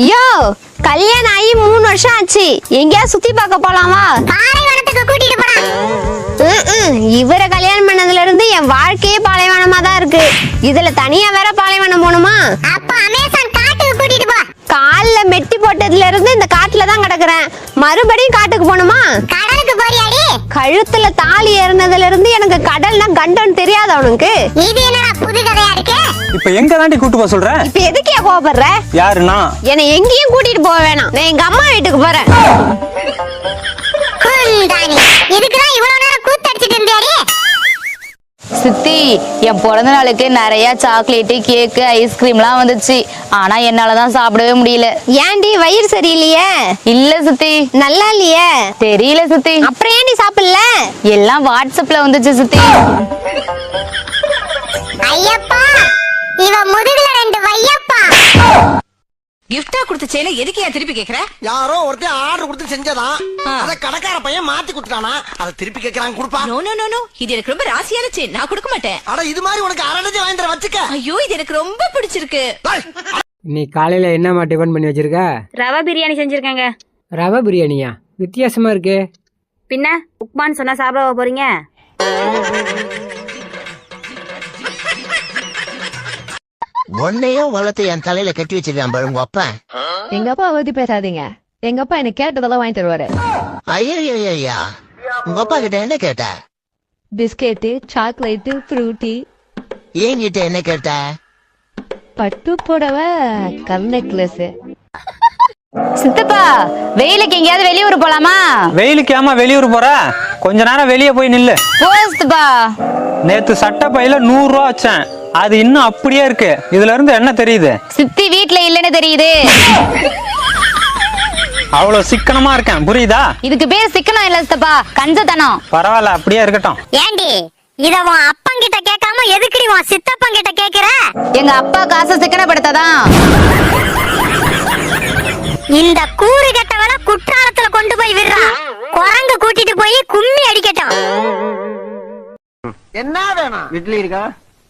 யோ கல்யாணம் ஆகி மூணு வருஷம் ஆச்சு. எங்கேயா சுத்தி பார்க்க போலாமா? பாலைவனத்துக்கு கூட்டிட்டு போடா ம்ம். இவரை கல்யாணம் பண்ணதுல இருந்து என் வாழ்க்கையே பாலைவனமா தான் இருக்கு. இதுல தனியா வேற பாலைவனம் போகணுமா அப்ப அமேசான் காட்டுக்கு கூட்டிட்டு போ. கால்ல மெட்டி போட்டதுல இருந்து இந்த காட்டுல தான் கிடக்குறேன். மறுபடியும் காட்டுக்கு போகணுமா கடலுக்கு போறியாடி. கழுத்துல தாலி ஏறினதுல இருந்து எனக்கு கடல்னா கண்டம்னு தெரியாது அவனுக்கு. இது என்னடா இப்ப எங்க தாண்டி கூட்டு போக சொல்ற? இப்ப எதுக்கே கோபப்படுற யாருன்னா? என்னை எங்கேயும் கூட்டிட்டு போக வேணாம். நான் எங்க அம்மா வீட்டுக்கு போறேன். குந்தாணி இதுக்குதான் இவ்வளவு நேரம் கூத்தடிச்சிட்டு இருந்தியாடி சித்தி என் பிறந்த நாளுக்கு நிறைய சாக்லேட்டு கேக்கு ஐஸ்கிரீம்லாம் வந்துச்சு. ஆனா என்னால தான் சாப்பிடவே முடியல. ஏன்டி வயிறு சரியில்லையே? இல்ல சித்தி. நல்லா இல்லையே? தெரியல சித்தி. அப்புறம் ஏன்டி சாப்பிடல? எல்லாம் வாட்ஸ்அப்ல வந்துச்சு சித்தி. ஐயப்பா! இவ முதுகுல ரெண்டு வையப்பா. கிஃப்டா கொடுத்த செயினை எதுக்கு ஏன் திருப்பி கேக்குற? யாரோ ஒருத்தன் ஆர்டர் கொடுத்து செஞ்சதான் அத கடைக்கார பையன் மாத்தி கொடுத்துட்டானா? அதை திருப்பி கேக்குறாங்க கொடுப்பா. நோ நோ நோ நோ இது எனக்கு ரொம்ப ராசியான செயின். நான் கொடுக்க மாட்டேன். அட இது மாதிரி உனக்கு அரடஜி வாங்கி தர வச்சுக்க. ஐயோ இது எனக்கு ரொம்ப பிடிச்சிருக்கு. இன்னைக்கு காலையில என்னம்மா டிஃபன் பண்ணி வச்சிருக்க? ரவா பிரியாணி செஞ்சிருக்கேங்க. ரவை பிரியாணியா? வித்தியாசமா இருக்கு. பின்ன உப்மான்னு சொன்னா சாப்பிட போறீங்க? உன்னையும் வளர்த்து என் தலையில கட்டி வச்சிருக்கான் பாரு உங்க அப்பா. எங்க அப்பா பத்தி பேசாதீங்க. எங்க அப்பா எனக்கு கேட்டதெல்லாம் வாங்கி தருவாரு. ஐயா உங்க அப்பா கிட்ட என்ன கேட்ட? Biscuit chocolate Frooti. என்கிட்ட என்ன கேட்ட? பட்டு புடவை கல் நெக்லஸ். சித்தப்பா வெயிலுக்கு எங்கேயாவது வெளியூர் போலாமா? வெயிலுக்கு ஏமா வெளியூர் போற? கொஞ்ச நேரம் வெளியே போய் நில்லு. போ சித்தப்பா. நேத்து சட்டை பையில நூறு ரூபா வச்சேன். அது இன்னும் அப்படியே இருக்கு. இதுல இருந்து என்ன தெரியுது? சித்தி வீட்ல இல்லைன்னு தெரியுது. அவ்வளவு சிக்கனமா இருக்கேன். புரியுதா? இதுக்கு பேர் சிக்கனம் இல்ல சித்தப்பா. கஞ்சத்தனம். பரவாயில்ல அப்படியே இருக்கட்டும். ஏண்டி இத உன் அப்பங்கிட்ட கேட்காம எதுக்குடி உன் சித்தப்பங்கிட்ட கேக்குற? எங்க அப்பா காசை சிக்கனப்படுத்ததான். இந்த கூறு கெட்டவள குற்றாலத்துல இட்லி இருக்கா?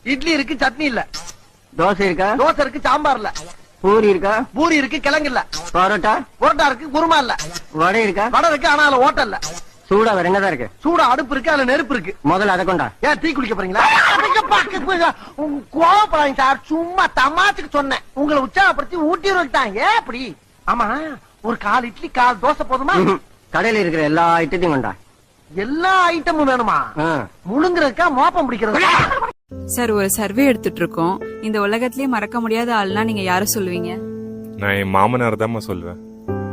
இட்லி இருக்கு சட்னி இல்ல. தோசை இருக்கா? தோசை இருக்கு சாம்பார் இல்ல. பூரி இருக்கா? பூரி இருக்கு கிழங்கு இல்ல. பரோட்டா? புரோட்டா இருக்கு குருமா இல்ல. வடை இருக்கா? வடை இருக்கு ஆனா அதுல ஓட்டல் இல்ல. சூடா வேற என்னதான் இருக்கு? சூடா அடுப்பு இருக்கு அதுல நெருப்பு இருக்கு. முதல்ல அதை கொண்டா. ஏன் டீ குடிக்க போறீங்களா? கோவப்படாதீங்க சார். சும்மா தமாச்சுக்கு சொன்னேன். உங்களை உற்சாகப்படுத்தி ஊட்டி வச்சுட்டாங்க ஏன் அப்படி? ஆமா ஒரு கால் இட்லி கால் தோசை போதுமா. கடையில இருக்கிற எல்லா ஐட்டத்தையும் கொண்டா. எல்லா ஐட்டமும் வேணுமா. முழுங்குறதுக்கா மோப்பம் பிடிக்கிறதுக்கா சார் ஒரு சர்வே எடுத்துட்டு இருக்கோம். இந்த உலகத்திலேயே மறக்க முடியாத ஆள்னா நீங்க யார சொல்லுவீங்க? நான் என் மாமனார் தாம்மா சொல்வேன்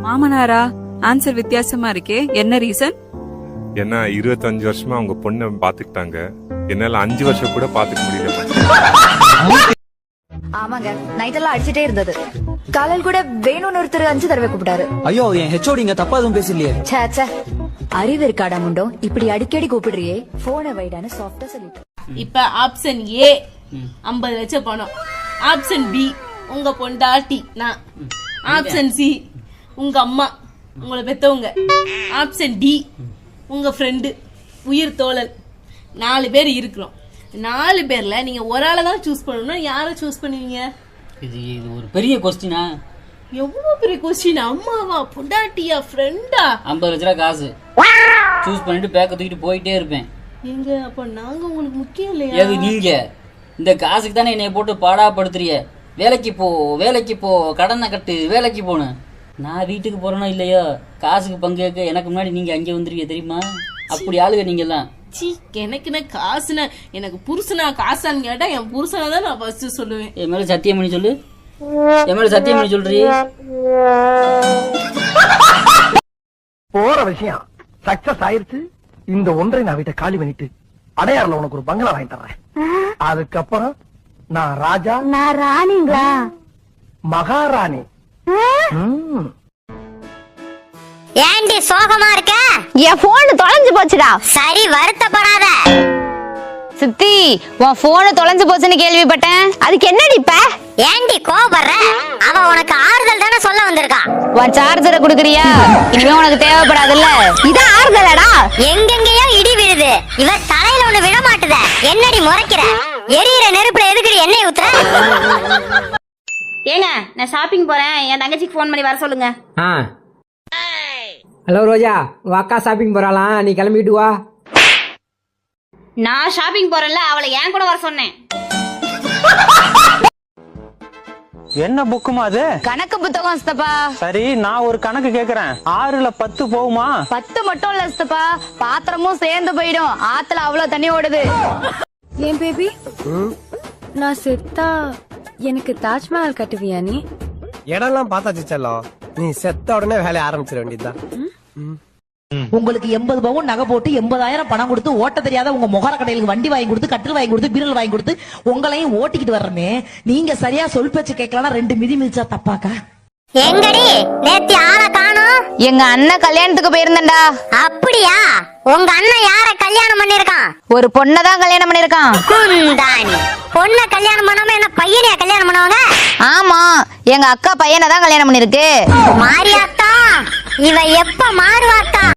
மாமனாரா? ஆன்சர் வித்தியாசமா இருக்கே. என்ன ரீசன் ஏன்னா இருபத்தஞ்சு வருஷமா அவங்க பொண்ணை பாத்துக்கிட்டாங்க. என்னால அஞ்சு வருஷம் கூட பாத்துக்க முடியல. ஆமாங்க நைட் எல்லாம் அடிச்சிட்டே இருந்தது. காலையில் கூட வேணும்னு ஒருத்தர் அஞ்சு தடவை கூப்பிட்டாரு. ஐயோ என் ஹெச்ஓடிங்க தப்பா எதுவும் பேசலையே. அறிவு இருக்காடா முண்டோ இப்படி அடிக்கடி கூப்பிடுறியே. போனை வைடான்னு சாஃப்டா சொல்லிட்டு. இப்ப ஆப்ஷன் ஏ ஐம்பது லட்சம் பணம். ஆப்ஷன் பி உங்க பொண்டாட்டி. நான். ஆப்ஷன் சி உங்க அம்மா. உங்களை பெத்தவங்க. ஆப்ஷன் டி உங்க ஃப்ரெண்டு உயிர் தோழல் நாலு பேர் இருக்கிறோம். நாலு பேர்ல நீங்க ஒரு ஆளை தான் சூஸ் பண்ணணும்னா யாரை சூஸ் பண்ணுவீங்க? இது இது ஒரு பெரிய கொஸ்டினா எவ்வளவு பெரிய கொஸ்டின் அம்மாவா பொண்டாட்டியா ஃப்ரெண்டா ஐம்பது லட்ச ரூபா காசு. சூஸ் பண்ணிட்டு பேக்க தூக்கிட்டு போயிட்டே இருப்பேன். எங்க அப்ப நாங்க உங்களுக்கு முக்கியம் எது இல்லையா நீங்க? இந்த காசுக்கு தானே என்னைய போட்டு பாடாப்படுத்துறிய வேலைக்கு போ வேலைக்கு போ கடனை கட்டு வேலைக்கு போன நான் வீட்டுக்கு போறேனோ இல்லையோ? காசுக்கு பங்கு கேட்க எனக்கு முன்னாடி நீங்க அங்கே வந்துருவீங்க தெரியுமா? அப்படி ஆளுங்க நீங்க எல்லாம் சீ எனக்கு என்ன காசுனா எனக்கு புருஷனா காசான்னு கேட்டா என் புருஷனை தான் நான் ஃபர்ஸ்ட் சொல்லுவேன். என் மேல சத்தியம் பண்ணி சொல்லு. என் மேல சத்தியம் சொல்றீ? போற விஷயம். சக்சஸ் ஆயிருச்சு. இந்த ஒன்றை நான் வீட்டை காலி பண்ணிட்டு அடையாறுல உனக்கு ஒரு பங்களா வாங்கி தர்றேன். அதுக்கப்புறம் நான் ராஜா. நான் ராணிங்களா? மகாராணி. ஏண்டி சோகமா இருக்க? என் போன் தொலைஞ்சு போச்சுடா. சரி வருத்தப்படாத. சித்தி உன் போனு தொலைஞ்சு போச்சுன்னு கேள்விப்பட்டேன். அதுக்கு என்னடி இப்ப? ஏண்டி கோவப்படுற? அவ உனக்கு ஆறுதல் தானே சொல்ல வந்திருக்கா உன் சார்ஜரை குடுக்குறியா? இனிமே உனக்கு தேவைப்படாதுல்ல? இதான் ஆறுதலடா. எங்கெங்கேயோ இடி விழுது. இவ தலையில ஒண்ணு விட மாட்டுத. என்னடி முறைக்கிற? எரியிற நெருப்புல எதுக்குடி எண்ணெய் ஊத்துற? ஏங்க நான் ஷாப்பிங் போறேன். என் தங்கச்சிக்கு ஃபோன் பண்ணி வர சொல்லுங்க. ஆ. ஹலோ ரோஜா. உங்க அக்கா ஷாப்பிங் போறாளாம் நீ கிளம்பிட்டு வா. நான் ஷாப்பிங் போறேன்ல அவளை ஏன் கூட வர சொன்னேன். என்ன புக்குமா அது? கணக்கு புத்தகம் சித்தப்பா. சரி நான் ஒரு கணக்கு கேக்குறேன். ஆறுல பத்து போகுமா? பத்து மட்டும் இல்ல சித்தப்பா. பாத்திரமும் சேர்ந்து போயிடும். ஆத்துல அவ்வளவு தண்ணி ஓடுது. ஏன் பேபி? நான் செத்தா எனக்கு தாஜ்மஹால் கட்டுவியா நீ? இடம்லாம் பார்த்தாச்சு செல்லம். நீ செத்த உடனே வேலையை ஆரம்பிச்சிட வேண்டியதுதான். உங்களுக்கு எண்பது பவுன் நகை போட்டு எண்பதாயிரம் பணம் கொடுத்து ஓட்ட தெரியாத உங்க முகர கடையிலுக்கு வண்டி வாங்கி கொடுத்து கட்டில் வாங்கி கொடுத்து பீரல் வாங்கி கொடுத்து உங்களையும் ஓட்டிக்கிட்டு வர்றமே நீங்க சரியா சொல் பேச்சு கேட்கலாம் ரெண்டு மிதி மிதிச்சா தப்பாக்கா? எங்கடி? நேத்தி ஆளை காணோம். எங்க அண்ணன் கல்யாணத்துக்கு போயிருந்தேன்டா. அப்படியா? உங்க அண்ணன் யார கல்யாணம் பண்ணிருக்கான்? ஒரு பொண்ணை தான் கல்யாணம் பண்ணிருக்கான் குந்தாணி. பொண்ண கல்யாணம் பண்ணாம என்ன பையனையா கல்யாணம் பண்ணுவாங்க? ஆமா எங்க அக்கா பையனை தான் கல்யாணம் பண்ணிருக்கு மாரியாத்தா இவ எப்ப மாறுவாத்தா?